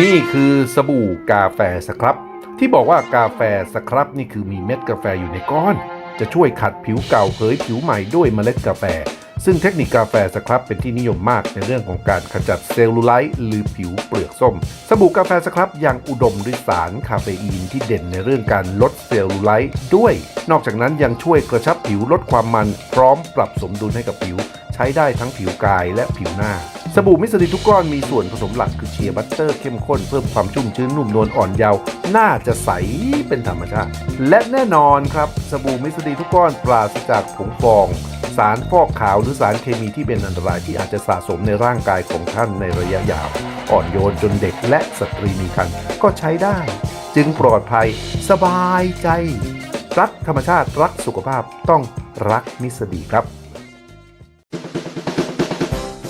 นี่คือสบู่กาแฟสครับ ที่บอกว่ากาแฟสครับนี่คือมีเม็ดกาแฟอยู่ในก้อน จะช่วยขัดผิวเก่าเผยผิวใหม่ด้วยเมล็ดกาแฟ ซึ่งเทคนิคกาแฟสครับเป็นที่นิยมมากในเรื่องของการขจัดเซลลูไลท์หรือผิวเปลือกส้ม สบู่กาแฟสครับยังอุดมด้วยสารคาเฟอีนที่เด่นในเรื่องการลดเซลลูไลท์ด้วย นอกจากนั้นยังช่วยกระชับผิวลดความมัน พร้อมปรับสมดุลให้กับผิว ใช้ได้ทั้งผิวกายและผิวหน้า สบู่มิสลินทุกก้อนมีส่วนผสมหลักคือเชียร์บัตเตอร์เข้มข้นเพิ่มความชุ่มชื้นนุ่มนวลอ่อนเยาว์น่าจะใสเป็นธรรมชาติ และแน่นอนครับสบู่มิสลินทุกก้อนปราศจากผงฟอง สารฟอกขาวหรือสารเคมีที่เป็นอันตรายที่อาจจะสะสมในร่างกายของท่านในระยะยาว อ่อนโยนจนเด็กและสตรีมีครรภ์ก็ใช้ได้ จึงปลอดภัย สบายใจ รักธรรมชาติรักสุขภาพต้องรักมิสดีครับ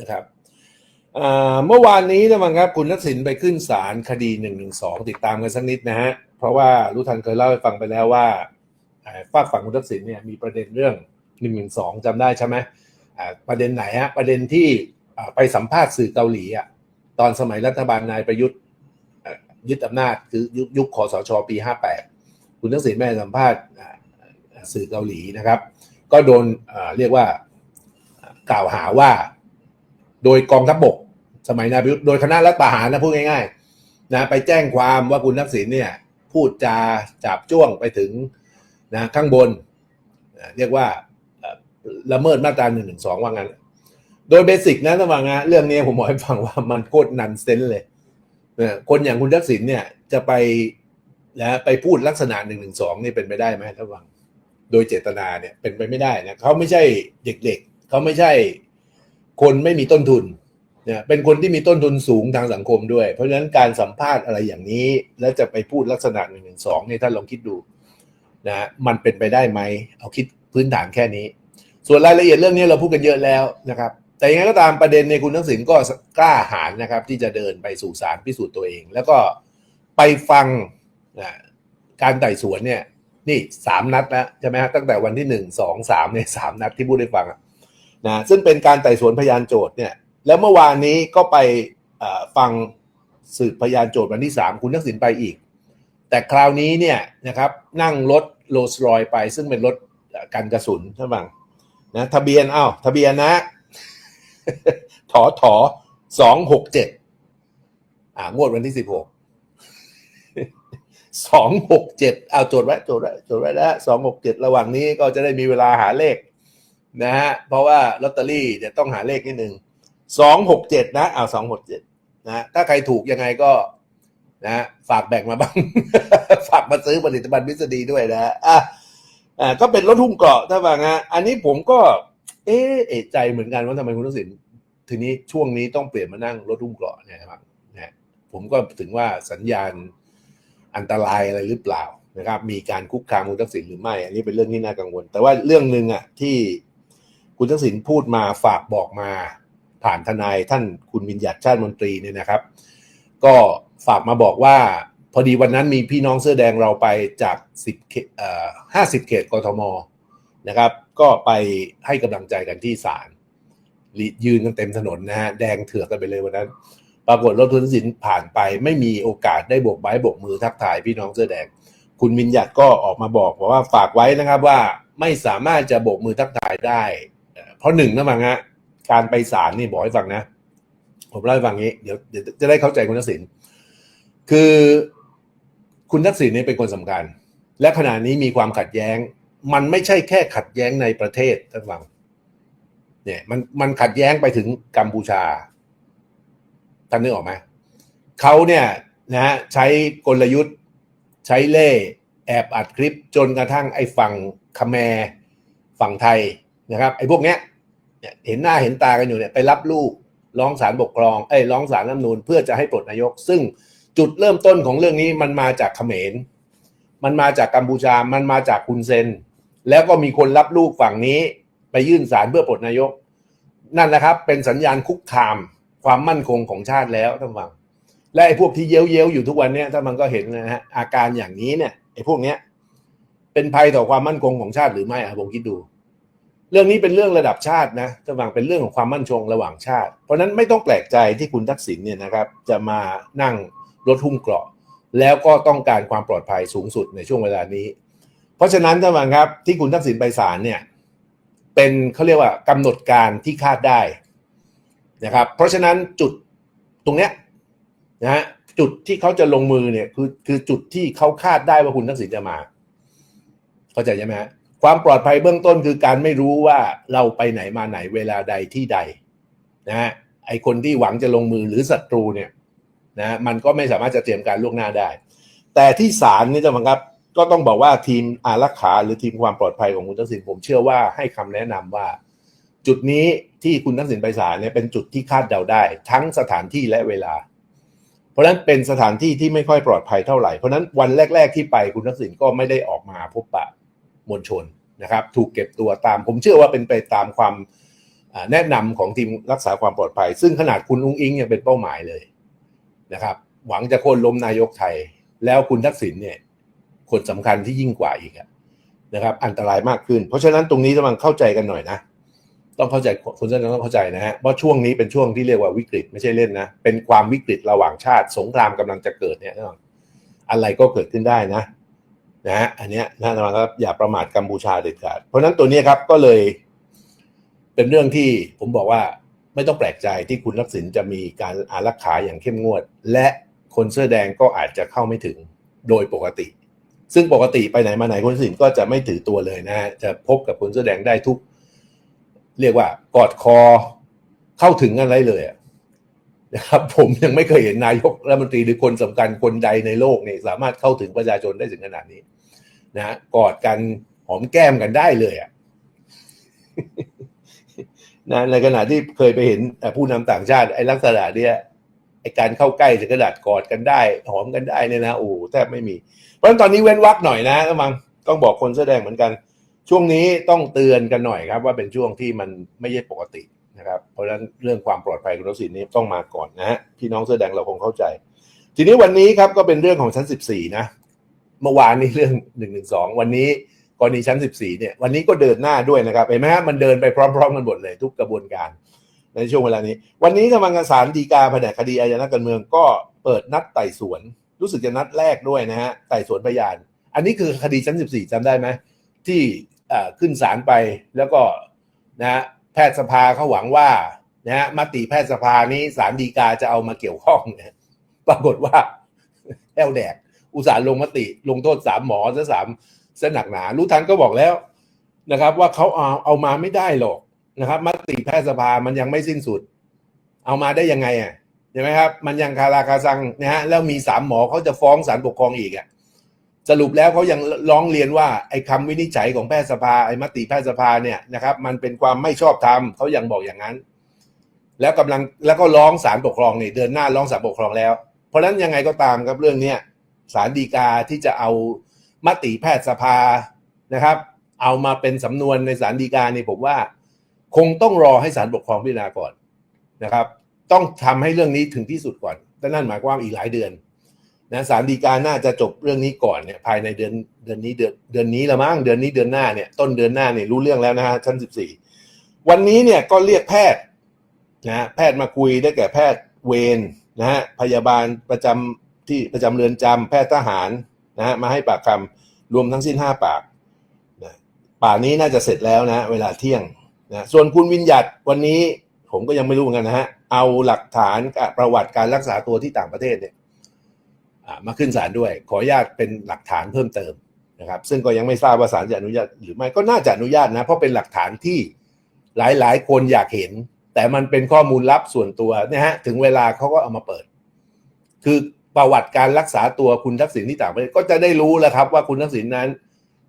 นะครับเมื่อวานนี้นะมังครับคุณทักษิณไปขึ้นศาลคดี1นึติดตามกันสักนิดนะฮะเพราะว่ารู้ทันเคยเล่าให้ฟังไปแล้วว่าฝากฝั่งคุณทักษิณเนี่ยมีประเด็นเรื่อง1นึจำได้ใช่ไหมประเด็นไหนฮะประเด็นที่ไปสัมภาษณ์สื่อเกาหลีอะตอนสมัยรัฐบาลนายประยุทธ์ยึดอำนาจคือยุคคอสชปี 58 คุณทักษิณแม่สัมภาษณ์สื่อเกาหลีนะครับ ก็โดนเรียกว่ากล่าวหาว่า โดยกองทัพบก สมัยนายประยุทธ์โดยคณะรัฐประหารนะพูดง่ายๆนะไปแจ้งความว่าคุณทักษิณเนี่ยพูดจาจับจ้วงไปถึงนะข้างบนนะเรียกว่าละเมิดมาตราหนึ่งหนึ่งสองว่างั้น โดยเบสิกนะระหว่างนะเรื่องนี้ผมบอกให้ฟังว่ามันโคตรนันเซนเลยนะคนอย่างคุณทักษิณเนี่ยจะไปนะไปพูดลักษณะหนึ่งหนึ่งสองนี่เป็นไปได้ไหมระหว่างโดยเจตนาเนี่ยเป็นไปไม่ได้นะเขาไม่ใช่เด็กๆเขาไม่ใช่ คนไม่มีต้นทุนเนี่ยเป็นคนที่มีต้นทุนสูงทางสังคมด้วย เพราะฉะนั้นการสัมภาษณ์อะไรอย่างนี้ แล้วจะไปพูดลักษณะหนึ่งหนึ่งสองเนี่ยท่านลองคิดดูนะมันเป็นไปได้ไหมเอาคิดพื้นฐานแค่นี้ ส่วนรายละเอียดเรื่องนี้เราพูดกันเยอะแล้วนะครับ แต่ยังไงก็ตามประเด็นในคุณทักษิณก็กล้าหาญนะครับ ที่จะเดินไปสู่ศาลพิสูจน์ตัวเอง แล้วก็ไปฟังนะการไต่สวนเนี่ยนี่สามนัดแล้วใช่ไหมฮะตั้งแต่วันที่หนึ่งสองสามเนี่ยสามนัดที่พูดให้ฟังอะ นะซึ่งเป็นการไต่สวนพยานโจทย์เนี่ยแล้วเมื่อวานนี้ก็ไปฟังสืบพยานโจทย์วันที่สามคุณทักษิณไปอีก แต่คราวนี้เนี่ยนะครับนั่งรถโรลส์รอยไปซึ่งเป็นรถกันกระสุนใช่ไหมนะทะเบียนอ้าวทะเบียนนะถอถอสองหกเจ็ดอ่างวดวันที่สิบหกสองหกเจ็ดเอาโจทย์ไว้โจทย์ไว้โจทย์ไว้แล้วสองหกเจ็ดระหว่างนี้ก็จะได้มีเวลาหาเลข นะฮะเพราะว่าลอตเตอรี่เดี๋ยวต้องหาเลขนิดหนึ่งสองหกเจ็ดนะเอาสองหกเจ็ดนะถ้าใครถูกยังไงก็นะฝากแบ่งมาบ้าง ฝากมาซื้อผลิตภัณฑ์มิสดีด้วยนะอะอ่าก็เป็นรถหุ้มเกราะถ้าว่างั้นอันนี้ผมก็ เอ๊เอใจเหมือนกันว่าทำไมคุณทักษิณทีนี้ช่วงนี้ต้องเปลี่ยนมานั่งรถหุ้มเกราะเนี่ยนะครับนะผมก็ถึงว่าสัญญาณอันตรายอะไรหรือเปล่านะครับ มีการคุกคามคุณทักษิณหรือไม่ อันนี้เป็นเรื่องที่น่ากังวล แต่ว่าเรื่องหนึ่งอะที่ คุณทักษิณพูดมาฝากบอกมาผ่านทนายท่านคุณวิญญัติชาติมนตรีเนี่ยนะครับ ก็ฝากมาบอกว่า พอดีวันนั้นมีพี่น้องเสื้อแดงเราไปจาก10เขตเอ่อ50เขตกทมนะครับ ก็ไปให้กำลังใจกันที่ศาลยืนกันเต็มถนนนะฮะแดงเถือกกันไปเลยวันนั้น ปรากฏรถทุนสินผ่านไป ไม่มีโอกาสได้โบกไม้โบกมือทักทายพี่น้องเสื้อแดง คุณวิญญัติก็ออกมาบอกบอกว่าฝากไว้นะครับว่าไม่สามารถจะโบกมือทักทายได้ ราะหนึ่งนะมังฮะการไปศาลนี่บอกให้ฟังนะ ผมเล่าให้ฟังงี้เดี๋ยวเดี๋ยวจะได้เข้าใจคุณทักษิณคือคุณทักษิณเนี่ยเป็นคนสำคัญ และขณะนี้มีความขัดแย้ง มันไม่ใช่แค่ขัดแย้งในประเทศท่านฟังเนี่ยมันมันขัดแย้งไปถึงกัมพูชาท่านนึกออกไหมเขาเนี่ยนะฮะใช้กลยุทธ์ใช้เล่แอบอัดคลิปจนกระทั่งไอ้ฝั่งคแมฝั่งไทยนะครับ ไอ้พวกเนี้ย เนี่ยเห็นหน้าเห็นตากันอยู่เนี่ยไปรับลูกร้องศาลปกครองเอ้ยร้องศาลรัฐนูญเพื่อจะให้ปลดนายก ซึ่งจุดเริ่มต้นของเรื่องนี้มันมาจากเขมร มันมาจากกัมพูชา มันมาจากคุณเซน แล้วก็มีคนรับลูกฝั่งนี้ ไปยื่นศาลเพื่อปลดนายก นั่นแหละครับเป็นสัญญาณคุกคามความมั่นคงของชาติแล้วท่านฟังและไอ้พวกที่เย้ยวเย้ยวอยู่ทุกวันเนี้ยถ้ามันก็เห็นนะฮะอาการอย่างนี้เนี่ยไอ้พวกเนี้ยเป็นภัยต่อความมั่นคงของชาติหรือไม่อะผมคิดดู เรื่องนี้เป็นเรื่องระดับชาตินะท่านผู้ฟังเป็นเรื่องของความมั่นคงระหว่างชาติ เพราะฉะนั้นไม่ต้องแปลกใจที่คุณทักษิณเนี่ยนะครับ จะมานั่งรถหุ้มเกราะ แล้วก็ต้องการความปลอดภัยสูงสุดในช่วงเวลานี้ เพราะฉะนั้นท่านผู้ฟังครับที่คุณทักษิณไปศาลเนี่ยเป็นเขาเรียกว่ากำหนดการที่คาดได้นะครับ เพราะฉะนั้นจุดตรงเนี้ยนะฮะจุดที่เขาจะลงมือเนี่ยคือคือจุดที่เขาคาดได้ว่าคุณทักษิณจะมา เข้าใจใช่ไหมฮะ ความปลอดภัยเบื้องต้นคือการไม่รู้ว่าเราไปไหนมาไหนเวลาใดที่ใดนะฮะไอคนที่หวังจะลงมือหรือศัตรูเนี่ยนะฮะมันก็ไม่สามารถจะเตรียมการล่วงหน้าได้ แต่ที่ศาลนี่จะบังคับ ก็ต้องบอกว่าทีมอารักขาหรือทีมความปลอดภัยของคุณทักษิณผมเชื่อว่าให้คำแนะนำว่า จุดนี้ที่คุณทักษิณไปศาลเนี่ยเป็นจุดที่คาดเดาได้ ทั้งสถานที่และเวลา เพราะฉะนั้นเป็นสถานที่ที่ไม่ค่อยปลอดภัยเท่าไหร่เพราะฉะนั้นวันแรก ๆ ที่ไปคุณทักษิณก็ไม่ได้ออกมาพบปะ มวลชนนะครับ ถูกเก็บตัวตาม ผมเชื่อว่าเป็นไปตามความแนะนำของทีมรักษาความปลอดภัย ซึ่งขนาดคุณอุ้งอิงยังเป็นเป้าหมายเลยนะครับ หวังจะโค่นล้มนายกไทย แล้วคุณทักษิณเนี่ย คนสำคัญที่ยิ่งกว่าอีกนะครับ อันตรายมากขึ้น เพราะฉะนั้นตรงนี้ต้องเข้าใจกันหน่อยนะต้องเข้าใจคนจะต้องเข้าใจนะฮะเพราะช่วงนี้เป็นช่วงที่เรียกว่าวิกฤตไม่ใช่เล่นนะ เป็นความวิกฤตระหว่างชาติ สงครามกำลังจะเกิดเนี่ยอะไรก็เกิดขึ้นได้นะ นะฮะอันเนี้ยน่าระครับอย่าประมาทกัมพูชาเด็ดขาด เพราะฉะนั้นตัวนี้ครับก็เลย เป็นเรื่องที่ผมบอกว่าไม่ต้องแปลกใจที่คุณทักษิณจะมีการอารักขาอย่างเข้มงวด และคนเสื้อแดงก็อาจจะเข้าไม่ถึงโดยปกติ ซึ่งปกติไปไหนมาไหนคุณทักษิณก็จะไม่ถือตัวเลยนะฮะจะพบกับคนเสื้อแดงได้ทุก เรียกว่ากอดคอเข้าถึงอะไรเลยนะครับ ผมยังไม่เคยเห็นนายกรัฐมนตรีหรือคนสำคัญคนใดในโลกเนี่ยสามารถเข้าถึงประชาชนได้ถึงขนาดนี้ นะกอดกันหอมแก้มกันได้เลยอะนะในขณะที่เคยไปเห็นผู้นำต่างชาติไอ้ลักษณะเนี้ยไอ้การเข้าใกล้ถึงกระดาษกอดกันได้ หอมกันได้เนี่ยนะโอ้แทบไม่มี เพราะฉะนั้นตอนนี้เว้นวักหน่อยนะมังต้องบอกคนแสอแดงเหมือนกัน ช่วงนี้ต้องเตือนกันหน่อยครับ ว่าเป็นช่วงที่มันไม่ใช่ปกตินะครับ เพราะฉะนั้นเรื่องความปลอดภัยของรถสินนี้ต้องมาก่อนนะฮะพี่น้องเสื้อแดงเราคงเข้าใจ ทีนี้วันนี้ครับก็เป็นเรื่องของชั้น 14 นะ เมื่อวานนี้เรื่อง112วันนี้กรณีชั้น14เนี่ยวันนี้ก็เดินหน้าด้วยนะครับเห็นไหมฮะมันเดินไปพร้อม ๆ กันหมดเลยทุกกระบวนการ ในช่วงเวลานี้ วันนี้ทางการศาลฎีกาแผนกคดีอาญาการเมืองก็เปิดนัดไต่สวน รู้สึกจะนัดแรกด้วยนะฮะไต่สวนพยาน อันนี้คือคดีชั้น14จำได้ไหมที่ขึ้นศาลไปแล้วก็นะฮะแพทยสภาเขาหวังว่านะฮะมติแพทยสภานี้ศาลฎีกาจะเอามาเกี่ยวข้องเนี่ยปรากฏว่าแอลแดก อุตส่าห์ลงมติลงโทษสามหมอซะสามเส้นหนักหนา รู้ทันก็บอกแล้วนะครับ ว่าเขาเอาเอามาไม่ได้หรอกนะครับมติแพทยสภามันยังไม่สิ้นสุด เอามาได้ยังไงอะใช่ไหมครับ มันยังคาราคาซังนะฮะแล้วมีสามหมอเขาจะฟ้องศาลปกครองอีกอะสรุปแล้วเขายังร้องเรียนว่าไอ้คำวินิจฉัยของแพทยสภาไอ้มติแพทยสภาเนี่ยนะครับ มันเป็นความไม่ชอบธรรมเขายังบอกอย่างนั้น แล้วกำลังแล้วก็ร้องศาลปกครองนี่เดินหน้าร้องศาลปกครองแล้ว เพราะฉะนั้นยังไงก็ตามครับเรื่องเนี้ย ศาลฎีกาที่จะเอามติแพทยสภานะครับ เอามาเป็นสำนวนในศาลฎีกานี่ผมว่า คงต้องรอให้ศาลปกครองพิจารณาก่อนนะครับ ต้องทำให้เรื่องนี้ถึงที่สุดก่อนแต่นั่นหมายความว่าอีกหลายเดือนนะศาลฎีกาน่าจะจบเรื่องนี้ก่อนเนี่ยภายในเดือนเดือนนี้เดือนเดือนนี้ละมั้งเดือนนี้เดือนหน้าเนี่ยต้นเดือนหน้าเนี่ยรู้เรื่องแล้วนะฮะชั้นสิบสี่วันนี้เนี่ยก็เรียกแพทย์นะแพทย์มาคุยได้แก่แพทย์เวรนะฮะพยาบาลประจำ ที่ประจำเรือนจำแพทย์ทหารนะฮะมาให้ปากคำรวมทั้งสิ้นห้าปากนะป่านนี้น่าจะเสร็จแล้วนะเวลาเที่ยงนะส่วนคุณวิญญัตวันนี้ผมก็ยังไม่รู้เหมือนกันนะฮะเอาหลักฐานประวัติการรักษาตัวที่ต่างประเทศเนี่ยมาขึ้นศาลด้วย ขออนุญาตเป็นหลักฐานเพิ่มเติมนะครับ ซึ่งก็ยังไม่ทราบว่าศาลจะอนุญาตหรือไม่ก็น่าจะอนุญาตนะ เพราะเป็นหลักฐานที่หลายๆ คนอยากเห็น แต่มันเป็นข้อมูลลับส่วนตัวนะฮะถึงเวลาเขาก็เอามาเปิด คือ ประวัติการรักษาตัวคุณทักษิณที่ต่างประเทศก็จะได้รู้แล้วครับว่าคุณทักษิณนั้น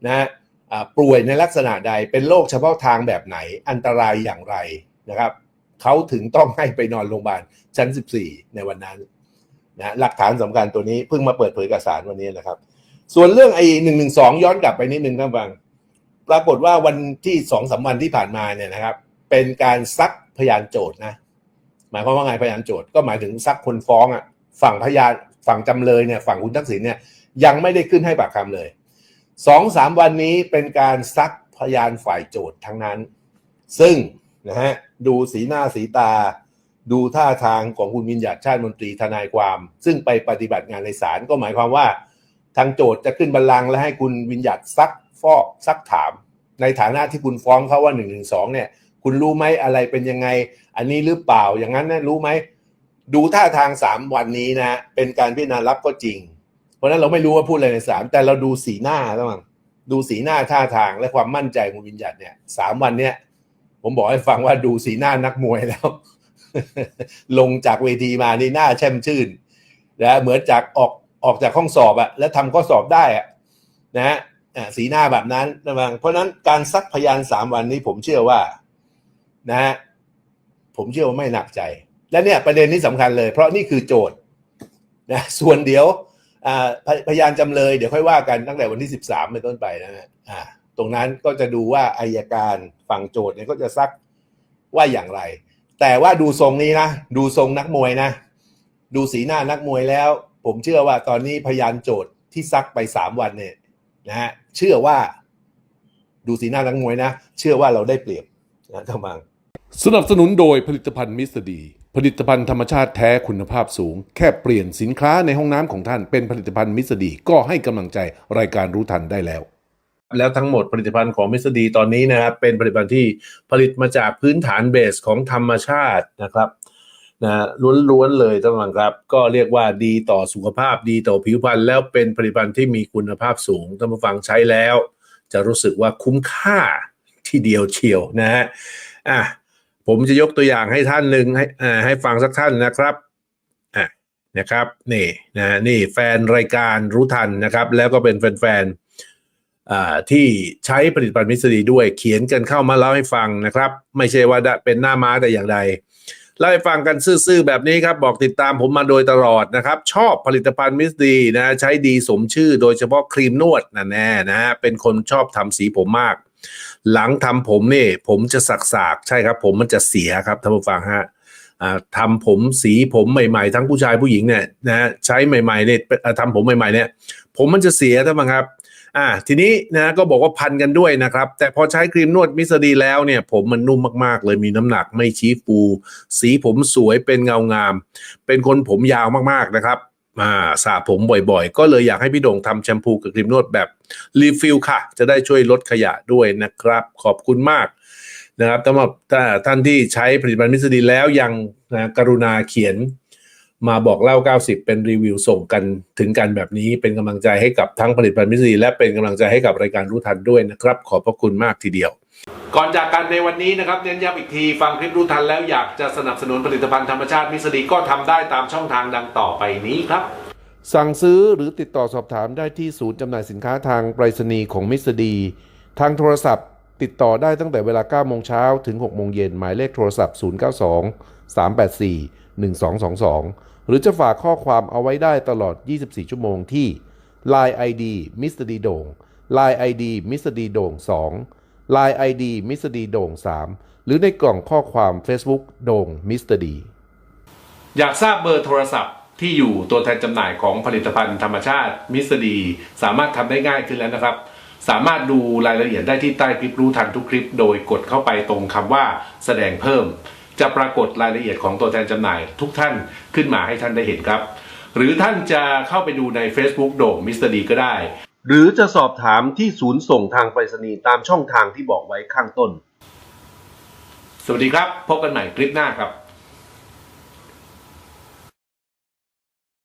นะอ่าป่วยในลักษณะใดเป็นโรคเฉพาะทางแบบไหนอันตรายอย่างไรนะครับเขาถึงต้องให้ไปนอนโรงพยาบาลชั้น 14 ในวันนั้นนะหลักฐานสำคัญตัวนี้เพิ่งมาเปิดเผยกับศาลวันนี้นะครับ ส่วนเรื่องไอ้หนึ่งหนึ่งสองย้อนกลับไปนิดนึงครับฟัง ปรากฏว่าวันที่สองสามวันที่ผ่านมาเนี่ยนะครับ เป็นการซักพยานโจทย์นะ หมายความว่าไงพยานโจทย์ก็หมายถึงซักคนฟ้องอะฝั่งพยาน ฝั่งจำเลยเนี่ยฝั่งคุณทักษิณเนี่ยยังไม่ได้ขึ้นให้ปากคำเลยสองสามวันนี้เป็นการซักพยานฝ่ายโจทย์ทั้งนั้น ซึ่งนะฮะดูสีหน้าสีตา ดูท่าทางของคุณวิญญาติชาติมนตรีทนายความ ซึ่งไปปฏิบัติงานในศาลก็หมายความว่า ทางโจทย์จะขึ้นบัลลังก์และให้คุณวิญญาติซักฟอกซักถาม ในฐานะที่คุณฟ้องเขาว่าหนึ่งหนึ่งสองเนี่ย คุณรู้ไหมอะไรเป็นยังไง อันนี้หรือเปล่าอย่างนั้นนะรู้ไหม ดูท่าทางสามวันนี้นะ เป็นการพิจารณารับก็จริง เพราะนั้นเราไม่รู้ว่าพูดอะไรในศาลแต่เราดูสีหน้าต้องดูสีหน้าท่าทางและความมั่นใจของวิญญาติเนี่ยสามวันเนี่ยผมบอกให้ฟังว่าดูสีหน้านักมวยแล้ว ลงจากเวทีมานี่หน้าแช่มชื่นนะเหมือนจากออกออกจากห้องสอบอะแล้วทำข้อสอบได้อะนะฮะสีหน้าแบบนั้นนะบางเพราะฉะนั้นการซักพยานสามวันนี้ผมเชื่อว่า นะฮะผมเชื่อว่าไม่หนักใจ และเนี่ยประเด็นนี้สำคัญเลย เพราะนี่คือโจทย์นะส่วนเดี๋ยวพพยานจำเลยเดี๋ยวค่อยว่ากันตั้งแต่วันที่สิบสามเป็นต้นไปนะฮะตรงนั้นก็จะดูว่าอายการฝั่งโจทย์เนี่ยก็จะซักว่าอย่างไร แต่ว่าดูทรงนี้นะ ดูทรงนักมวยนะ ดูสีหน้านักมวยแล้ว ผมเชื่อว่าตอนนี้พยานโจทย์ที่ซักไปสามวันเนี่ยนะฮะเชื่อว่า ดูสีหน้านักมวยนะ เชื่อว่าเราได้เปรียบนะท่านมังสนับสนุนโดยผลิตภัณฑ์มิสดี ผลิตภัณฑ์ธรรมชาติแท้คุณภาพสูง แค่เปลี่ยนสินค้าในห้องน้ำของท่านเป็นผลิตภัณฑ์มิสดีก็ให้กำลังใจรายการรู้ทันได้แล้ว แล้วทั้งหมดผลิตภัณฑ์ของมิสดีตอนนี้นะครับเป็นผลิตภัณฑ์ที่ผลิตมาจากพื้นฐานเบสของธรรมชาตินะครับนะล้วนๆเลยท่านผู้ฟังครับ ก็เรียกว่าดีต่อสุขภาพดีต่อผิวพรรณแล้วเป็นผลิตภัณฑ์ที่มีคุณภาพสูงท่านผู้ฟังใช้แล้ว จะรู้สึกว่าคุ้มค่าที่เดียวเชียวนะฮะอะ ผมจะยกตัวอย่างให้ท่านหนึ่งให้อ่าให้ฟังสักท่านนะครับอะนะครับนี่นะนี่แฟนรายการรู้ทันนะครับ แล้วก็เป็นแฟนๆอ่าที่ใช้ผลิตภัณฑ์มิสดีด้วยเขียนกันเข้ามาเล่าให้ฟังนะครับ ไม่ใช่ว่าเป็นหน้าม้าแต่อย่างใดเล่าให้ฟังกันซื่อๆแบบนี้ครับ บอกติดตามผมมาโดยตลอดนะครับ ชอบผลิตภัณฑ์มิสดีนะ ใช้ดีสมชื่อโดยเฉพาะครีมนวดนะแน่นะฮะเป็นคนชอบทำสีผมมาก หลังทำผมเนี่ยผมจะสักๆใช่ครับ ผมมันจะเสียครับท่านผู้ฟังฮะทำผมสีผมใหม่ๆ ทั้งผู้ชายผู้หญิงเนี่ยนะฮะใช้ใหม่ๆเนี่ยทำผมใหม่ๆเนี่ยผมมันจะเสียท่านผู้ครับอ่าทีนี้นะก็บอกว่าพันกันด้วยนะครับ แต่พอใช้ครีมนวดมิสดีแล้วเนี่ย ผมมันนุ่มมากๆ เลยมีน้ำหนักไม่ชี้ฟู สีผมสวยเป็นเงางาม เป็นคนผมยาวมากๆนะครับ อ่าสระผมบ่อยๆ ก็เลยอยากให้พี่โด่งทำแชมพูกับครีมนวดแบบรีฟิลค่ะ จะได้ช่วยลดขยะด้วยนะครับ ขอบคุณมากนะครับสำหรับถ้าท่านที่ใช้ผลิตภัณฑ์มิสดีแล้วยังนะกรุณาเขียนมาบอกเล่า 90 เป็นรีวิวส่งกันถึงกันแบบนี้เป็นกำลังใจให้กับทั้งผลิตภัณฑ์มิสดีและเป็นกำลังใจให้กับรายการรู้ทันด้วยนะครับ ขอบพระคุณมากทีเดียว ก่อนจากกันในวันนี้นะครับเน้นย้ำอีกที ฟังคลิปรู้ทันแล้วอยากจะสนับสนุนผลิตภัณฑ์ธรรมชาติมิสดีก็ทำได้ตามช่องทางดังต่อไปนี้ครับ สั่งซื้อหรือติดต่อสอบถามได้ที่ศูนย์จำหน่ายสินค้าทางไปรษณีย์ของมิสดี ทางโทรศัพท์ ติดต่อได้ตั้งแต่เวลา9โมงเช้าถึง6โมงเย็นหมายเลขโทรศัพท์ 092 384 1222 หรือจะฝากข้อความเอาไว้ได้ตลอด 24 ชั่วโมงที่ Line ID มิสเดีโด่ง Line ID มิสเดีโด่ง2 Line ID มิสเตอร์ดีโด่ง 3 หรือในกล่องข้อความ Facebook โด่งมิสเตอร์ดีอยากทราบเบอร์โทรศัพท์ที่อยู่ตัวแทนจำหน่ายของผลิตภัณฑ์ธรรมชาติมิสดี สามารถทำได้ง่ายขึ้นแล้วนะครับ สามารถดูรายละเอียดได้ที่ใต้คลิปรู้ทันทุกคลิป โดยกดเข้าไปตรงคำว่าแสดงเพิ่ม จะปรากฏรายละเอียดของตัวแทนจำหน่ายทุกท่านขึ้นมาให้ท่านได้เห็นครับ หรือท่านจะเข้าไปดูใน Facebook โด่งมิสดีก็ได้ หรือจะสอบถามที่ศูนย์ส่งทางไปรษณีย์ตามช่องทางที่บอกไว้ข้างต้น สวัสดีครับ พบกันใหม่คลิปหน้าครับ